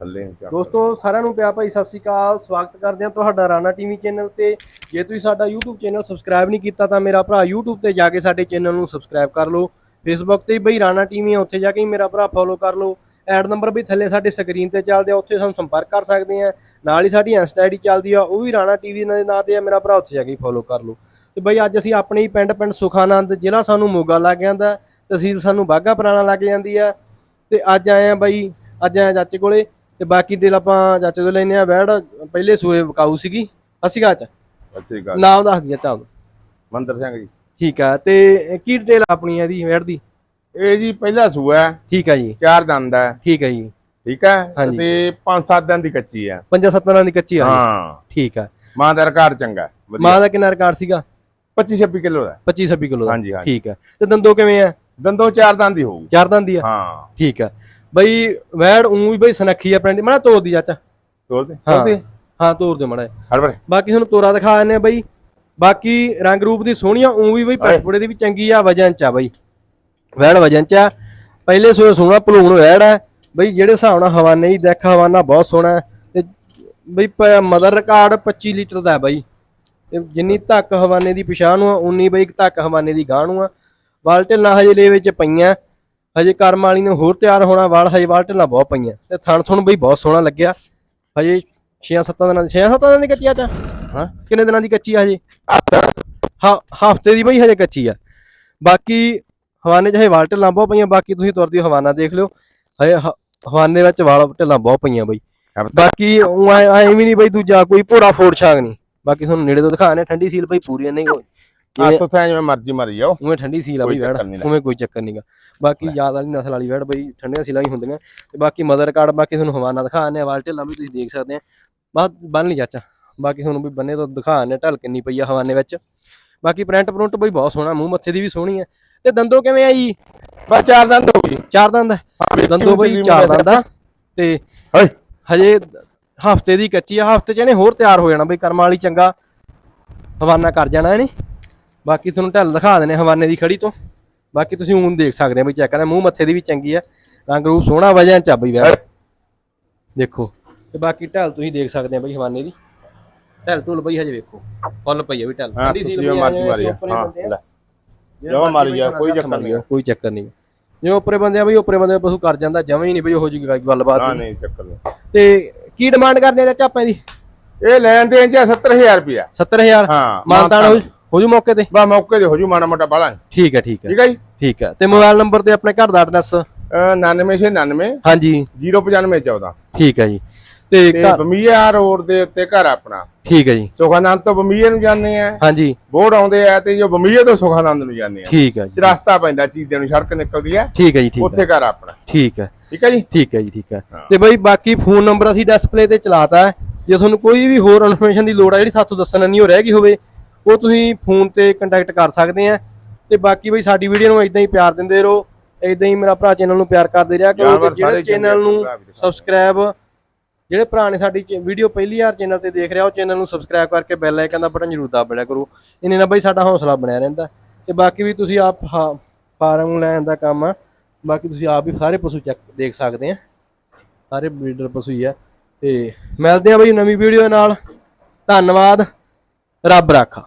ਥੱਲੇ ਦੋਸਤੋ ਸਾਰਿਆਂ ਨੂੰ ਪਿਆ ਭਾਈ ਸਤਿ ਸ਼੍ਰੀ ਅਕਾਲ। ਸਵਾਗਤ ਕਰਦੇ ਹਾਂ ਤੁਹਾਡਾ ਰਾਣਾ ਟੀਵੀ ਚੈਨਲ ਤੇ। ਜੇ ਤੁਸੀਂ ਸਾਡਾ YouTube ਚੈਨਲ ਸਬਸਕ੍ਰਾਈਬ ਨਹੀਂ ਕੀਤਾ ਤਾਂ ਮੇਰਾ ਭਰਾ YouTube ਤੇ ਜਾ ਕੇ ਸਾਡੇ ਚੈਨਲ ਨੂੰ ਸਬਸਕ੍ਰਾਈਬ ਕਰ ਲਓ। Facebook ਤੇ ਵੀ ਬਈ ਰਾਣਾ ਟੀਵੀ ਆ ਉੱਥੇ ਜਾ ਕੇ ਮੇਰਾ ਭਰਾ ਫੋਲੋ ਕਰ ਲਓ। ਐਡ ਨੰਬਰ ਵੀ ਥੱਲੇ ਸਾਡੇ ਸਕਰੀਨ ਤੇ ਚੱਲਦੇ ਆ ਉੱਥੇ ਸਾਨੂੰ ਸੰਪਰਕ ਕਰ ਸਕਦੇ ਆ। ਨਾਲ ਹੀ ਸਾਡੀ ਇੰਸਟਾ ਆਈਡੀ ਚੱਲਦੀ ਆ ਉਹ ਵੀ ਰਾਣਾ ਟੀਵੀ ਦੇ ਨਾਂ ਤੇ ਆ ਮੇਰਾ ਭਰਾ ਉੱਥੇ ਜਾ ਕੇ ਫੋਲੋ ਕਰ ਲਓ। ਤੇ ਬਈ ਅੱਜ ਅਸੀਂ ਆਪਣੇ ਹੀ ਪਿੰਡ ਪਿੰਡ ਸੁਖਾਨੰਦ ਜ਼ਿਲ੍ਹਾ ਸਾਨੂੰ ਮੋਗਾ ਲੱਗ ਜਾਂਦਾ। ਤਹਿਸੀਲ ਸਾਨੂੰ ਬਾਗਾ ਪੁਰਾਣਾ ਲੱਗ ਜਾਂਦੀ ਆ। ਤੇ ਅੱਜ ਆਏ ਆ ਬਈ ਅੱਜ ਆਏ ਚਾਚੇ ਕੋਲੇ। ਤੇ ਬਾਕੀ ਡਿਟੇਲ ਆਪਾਂ ਚਾਚੇ ਤੋਂ ਲੈਨੇ ਆ ਵੈੜ ਪਹਿਲੇ ਸੂਏ ਵਿਕਾਊ ਸੀਗੀ ਅਸੀਂ ਕਾ ਚ ਸਤਿ ਸ੍ਰੀ ਅਕਾਲ। ਨਾਮ ਦੱਸ ਦਿਆ ਚਾਹ ਮੰਦਰ ਸਿੰਘ ਜੀ। ਠੀਕ ਆ ਤੇ ਕੀ ਡਿਟੇਲ ਆਪਣੀ ਇਹਦੀ ਵੈੜ ਦੀ? ਇਹ ਜੀ ਪਹਿਲਾ ਸੂਆ ਹੈ, ਠੀਕ ਆ ਜੀ। ਚਾਰ ਦੰਦ ਹੈ। ਠੀਕ ਆ ਜੀ। ਠੀਕ ਹੈ। ਤੇ ਪੰਜ ਸੱਤ ਦਿਨ ਦੀ ਕੱਚੀ ਹੈ। ਪੰਜਾਂ ਸੱਤਾਂ ਦਿਨਾਂ ਦੀ ਕੱਚੀ ਆ ਜੀ। ਹਾਂ। ਠੀਕ ਆ। ਮਾਂ ਦਾ ਰਿਕਾਰਡ ਚੰਗਾ ਹੈ, ਮਾਂ ਦਾ ਕਿੰਨਾ ਰਿਕਾਰਡ ਸੀਗਾ? 25 26 ਕਿਲੋ ਦਾ 25 26 ਕਿਲੋ ਦਾ। ਹਾਂਜੀ, ਹਾਂਜੀ। ਠੀਕ ਆ। ਤੇ ਦੰਦੋ ਕਿਵੇਂ ਆ? ਦੰਦੋਂ ਚਾਰ ਦੰਦ ਹੀ ਹੋਊ ਚਾਰ ਦੰਦ ਦੀ ਆ? ਹਾਂ। ਠੀਕ ਆ। ਬਈ ਵੈੜ ਉਂ ਵੀ ਬਈ ਸਨੱਖੀ ਆ ਪਿੰਡ ਮਣਾ ਤੋੜ ਦੀ ਚਾਚਾ। ਦੇ? ਹਾਂ। ਤੋਰ ਦੇ? ਹਾਂ ਤੋੜ ਦੇ ਮੜਾ ਹਰ ਵਾਰ ਬਾਕੀ ਤੁਹਾਨੂੰ ਤੋਰਾ ਦਿਖਾ ਦਿੰਨੇ ਆ ਬਈ। ਬਾਕੀ ਰੰਗ ਰੂਪ ਦੀ ਸੋਹਣੀ ਆ ਉਂ ਵੀ ਬਈ ਪਸ਼ਪੜੇ ਦੀ ਵੀ ਚੰਗੀ ਆ ਵਜਨ ਚ ਆ ਬਈ। ਵੈੜ ਵਜਨ ਚ ਆ। ਪਹਿਲੇ ਸੋਏ ਸੋਹਣਾ ਭਲੂਣ ਵੈੜ ਆ। ਬਈ ਜਿਹੜੇ ਹਿਸਾਬ ਨਾਲ ਹਵਾਨੇ ਹੀ ਦੇਖ ਹਵਾਨਾ ਬਹੁਤ ਸੋਹਣਾ ਤੇ ਬਈ ਮਦਰ ਰਿਕਾਰਡ 25 ਲੀਟਰ ਦਾ ਬਈ। ਤੇ ਜਿੰਨੀ ਧੱਕ ਹਵਾਨੇ ਦੀ ਪਛਾਣ ਨੂੰ ਆ ਉਨੀ ਬਈ ਧੱਕ ਹਵਾਨੇ ਦੀ ਗਾਹ ਨੂੰ ਆ। ਵਾਲ ਢਿੱਲਾਂ ਹਜੇ ਲੈ ਵਿੱਚ ਪਈਆਂ। ਹਜੇ ਕਰਮ ਵਾਲੀ ਨੇ ਹੋਰ ਤਿਆਰ ਹੋਣਾ ਵਾਲ ਹਜੇ ਵਾਲ ਢਿੱਲਾਂ ਬਹੁਤ ਪਈਆਂ। ਤੇ ਥਣ ਥਣ ਬਈ ਬਹੁਤ ਸੋਹਣਾ ਲੱਗਿਆ। ਹਜੇ 6-7 ਦਿਨਾਂ ਦੀ 6-7 ਦਿਨਾਂ ਦੀ ਕੱਚੀ ਆ ਚਾ ਹਾਂ? ਕਿੰਨੇ ਦਿਨਾਂ ਦੀ ਕੱਚੀ ਆ ਹਜੇ? ਹਾਂ ਹਫ਼ਤੇ ਦੀ ਬਈ ਹਜੇ ਕੱਚੀ ਆ। ਬਾਕੀ ਹਵਾਨੇ 'ਚ ਹਜੇ ਵਾਲ ਢਿੱਲਾਂ ਬਹੁਤ ਪਈਆਂ। ਬਾਕੀ ਤੁਸੀਂ ਤੁਰਦੀ ਹਵਾਨਾ ਦੇਖ ਲਿਓ। ਹਜੇ ਹਵਾਨੇ ਵਿੱਚ ਵਾਲ ਢਿੱਲਾਂ ਬਹੁਤ ਪਈਆਂ ਬਈ। ਬਾਕੀ ਊਂ ਐ ਐ ਵੀ ਨਹੀਂ ਬਈ ਦੂਜਾ ਕੋਈ ਭੋਰਾ ਫੋੜ ਛਾਗ ਨਹੀਂ। ਬਾਕੀ ਤੁਹਾਨੂੰ ਨੇੜੇ ਤੋਂ ਦਿਖਾਣੇ ਠੰਡੀ ਸੀਲ ਬਈ ਪੂਰੀ ਨਹੀਂ ਹੋਈ ਹੱਥ ਉੱਥੇ ਜਿਵੇਂ ਮਰਜ਼ੀ ਮਾਰੀ ਜਾਓ। ਉਵੇਂ ਠੰਡੀ ਸੀਲ ਆ ਬਈ ਵੈੜ। ਉਵੇਂ ਕੋਈ ਚੱਕਰ ਨਹੀਂਗਾ ਬਾਕੀ ਯਾਦ ਵਾਲੀ ਨਸਲ ਵਾਲੀ ਵੈੜ ਬਈ ਠੰਡੀਆਂ ਸੀਲਾਂ ਹੀ ਹੁੰਦੀਆਂ। ਤੇ ਬਾਕੀ ਮਦਰ ਕਾਰਡ ਬਾਕੀ ਤੁਹਾਨੂੰ ਹਵਾਨਾ ਦਿਖਾਣੇ ਵਾਲ ਢਿੱਲਾਂ ਵੀ ਤੁਸੀਂ ਦੇਖ ਸਕਦੇ ਆ ਬਾਤ ਬੰਨ ਲਈ ਚਾਚਾ। ਬਾਕੀ ਤੁਹਾਨੂੰ ਵੀ ਬੰਨੇ ਤੋਂ ਦਿਖਾਣੇ ਢਲ ਕਿੰਨੀ ਪਈ ਆ ਹਵਾਨੇ ਵਿੱਚ। ਬਾਕੀ ਪ੍ਰਿੰਟ ਪ੍ਰਿੰਟ ਬਈ ਬਹੁਤ ਸੋਹਣਾ। ਮੂੰਹ ਮੱਥੇ ਦੀ ਵੀ ਸੋਹਣੀ ਆ। ਤੇ ਦੰਦੋ ਕਿਵੇਂ ਆ ਜੀ? ਬਸ ਚਾਰ ਦੰਦ ਹੋ ਗਈ ਚਾਰ ਦੰਦ ਆ? ਦੰਦੋ ਬਈ ਚਾਰ ਦੰਦ ਆ। ਤੇ ਹਏ। ਹਜੇ ਹਫ਼ਤੇ ਦੀ ਕੱਚੀ ਆ। ਹਫ਼ਤੇ ਚ ਇਹਨੇ ਹੋਰ ਤਿਆਰ ਹੋ ਜਾਣਾ ਬਈ। ਕਰਮਾਂ ਵਾਲੀ ਚੰਗਾ। ਹਵਾਨਾ ਕਰ ਜਾਣਾ ਇਹਨੇ। ਬਾਕੀ ਤੁਹਾਨੂੰ ਢੱਲ ਦਿਖਾ ਦਿੰਨੇ ਹਵਾਨੇ ਦੀ ਖੜੀ ਤੋਂ। ਬਾਕੀ ਤੁਸੀਂ ਹੁਣ ਦੇਖ ਸਕਦੇ ਆ ਬਈ ਚੈੱਕ ਕਰਦੇ ਮੂੰਹ ਮੱਥੇ ਦੀ ਵੀ ਚੰਗੀ ਆ। ਰੰਗ ਰੂਪ ਸੋਹਣਾ ਵਜਨ ਚ ਆ ਬਈ ਵੈੜ ਦੇਖੋ ਤੇ ਬਾਕੀ ਢੱਲ ਤੁਸੀਂ ਦੇਖ ਸਕਦੇ ਆ ਬਈ ਹਵਾਨੇ ਦੀ। ਢੱਲ ਢੁੱਲ ਬਈ ਹਜੇ ਵੇਖੋ ਫੁੱਲ ਪਈ ਆ ਵੀ ਢੱਲ। ਹਾਂ ਮਾਰੀ ਜਾ ਉੱਪਰੇ ਹਾਂ ਆ। ਲੈ। ਜਿਵੇਂ ਮਾਰੀ ਜਾ, ਬਈ ਕੋਈ ਚੱਕਰ ਮਾਰੀ ਨਹੀਂ। ਜਾ, ਕੋਈ ਚੱਕਰ ਨਹੀਂ ਜਿਵੇਂ ਉੱਪਰੇ ਬੰਦੇ ਆ ਬਈ ਉੱਪਰੇ ਬੰਦੇ ਪਸ਼ੂ ਕਰ ਜਾਂਦਾ ਜਮਾਂ ਹੀ ਨਹੀਂ ਬਈ ਉਹੋ ਜੀ ਗੱਲਬਾਤ ਹਾਂ ਨਹੀਂ। ਚੱਕਰ ਨਹੀਂ। ਤੇ ਕੀ ਡਿਮਾਂਡ ਕਰਦੇ ਆ ਆਪਾਂ ਇਹਦੀ ਇਹ ਲੈਣ ਦੇਣ ਚ 70000 ਰੁਪਿਆ 70000 ਹਾਂ ਮਾਨਤਾਨ ਹੋ ਹੋ ਜੂ ਮੌਕੇ ਤੇ? ਬਾ ਮੌਕੇ ਤੇ ਹੋ ਜੂ ਮਾੜਾ ਮੋਟਾ ਬਾਲਾ ਠੀਕ ਹੈ ਠੀਕ ਹੈ। ਠੀਕ ਹੈ ਜੀ? ਠੀਕ ਹੈ। ਤੇ ਮੋਬਾਈਲ ਨੰਬਰ ਤੇ ਆਪਣੇ ਘਰ ਦਾ ਐਡਰੈਸ? 9999 ਹਾਂਜੀ। 09514 ਠੀਕ ਹੈ ਜੀ। ਤੇ ਬਮੀਆ ਰੋਡ ਦੇ ਉੱਤੇ ਘਰ ਆਪਣਾ। ਠੀਕ ਹੈ ਜੀ। ਸੁਖਾਨੰਦ ਤੋਂ ਬਮੀਏ ਨੂੰ ਜਾਂਦੇ ਆ। ਹਾਂਜੀ। ਬੋਰਡ ਆਉਂਦੇ ਆ ਤੇ ਜੋ ਬਮੀਏ ਤੋਂ ਸੁਖਾਨੰਦ ਨੂੰ ਜਾਂਦੇ ਆ। ਠੀਕ ਹੈ ਜੀ। ਰਸਤਾ ਪੈਂਦਾ ਚੀਜ਼ਾਂ ਨੂੰ ਸੜਕ ਨਿਕਲਦੀ ਆ। ਠੀਕ ਹੈ ਜੀ ਠੀਕ ਉੱਥੇ ਘਰ ਆਪਣਾ। ਠੀਕ ਹੈ। ਠੀਕ ਹੈ ਜੀ? ਠੀਕ ਹੈ ਜੀ ਠੀਕ ਹੈ। ਤੇ ਬਈ ਬਾਕੀ ਫੋਨ ਨੰਬਰ ਅਸੀਂ ਡਿਸਪਲੇ ਤੇ ਚਲਾਤਾ ਜੇ ਤੁਹਾਨੂੰ ਕੋਈ ਵੀ ਹੋਰ ਇਨਫੋਰਮੇਸ਼ਨ ਦੀ ਲੋੜ ਹੈ ਜਿਹੜੀ ਸਾਥੋਂ ਦੱਸਣ ਨਹੀਂ ਹੋ ਰਹਿ ਗਈ ਹੋਵੇ। ਉਹ ਤੁਸੀਂ ਫੋਨ ਤੇ ਕੰਟੈਕਟ ਕਰ ਸਕਦੇ ਆ। ਤੇ ਬਾਕੀ ਬਈ ਸਾਡੀ ਵੀਡੀਓ ਨੂੰ ਇਦਾਂ ਹੀ ਪਿਆਰ ਦਿੰਦੇ ਰਹੋ। ਇਦਾਂ ਹੀ ਮੇਰਾ ਭਰਾ ਚੈਨਲ ਨੂੰ ਪਿਆਰ ਕਰਦੇ ਰਿਹਾ ਕਰੋ। ਜਿਹੜੇ ਚੈਨਲ ਨੂੰ। ਸਬਸਕ੍ਰਾਈਬ ਜਿਹੜੇ ਭਰਾ ਨੇ ਸਾਡੀ ਵੀਡੀਓ ਪਹਿਲੀ ਵਾਰ ਚੈਨਲ ਤੇ ਦੇਖ ਰਿਹਾ ਉਹ ਚੈਨਲ ਨੂੰ ਸਬਸਕ੍ਰਾਈਬ ਕਰਕੇ ਬੈਲ ਆਈਕਨ ਦਾ ਬਟਨ ਜ਼ਰੂਰ ਦਬਾ ਲਿਆ ਕਰੋ। ਇਹਨੇ ਨਾਲ ਬਈ ਸਾਡਾ ਹੌਸਲਾ ਬਣਿਆ ਰਹਿੰਦਾ। ਤੇ ਬਾਕੀ ਵੀ ਤੁਸੀਂ ਆਪ ਫਾਰਮ ਲੈਣ ਦਾ ਕੰਮ ਆ। ਬਾਕੀ ਤੁਸੀਂ ਆਪ ਵੀ ਸਾਰੇ ਪਸ਼ੂ ਚੈੱਕ ਦੇਖ ਸਕਦੇ ਆ। ਸਾਰੇ ਬਰੀਡਰ ਪਸ਼ੂ ਹੀ ਆ। ਤੇ ਮਿਲਦੇ ਆ ਬਈ ਨਵੀਂ ਵੀਡੀਓ ਨਾਲ। ਧੰਨਵਾਦ। ਰੱਬ ਰਾਖਾ।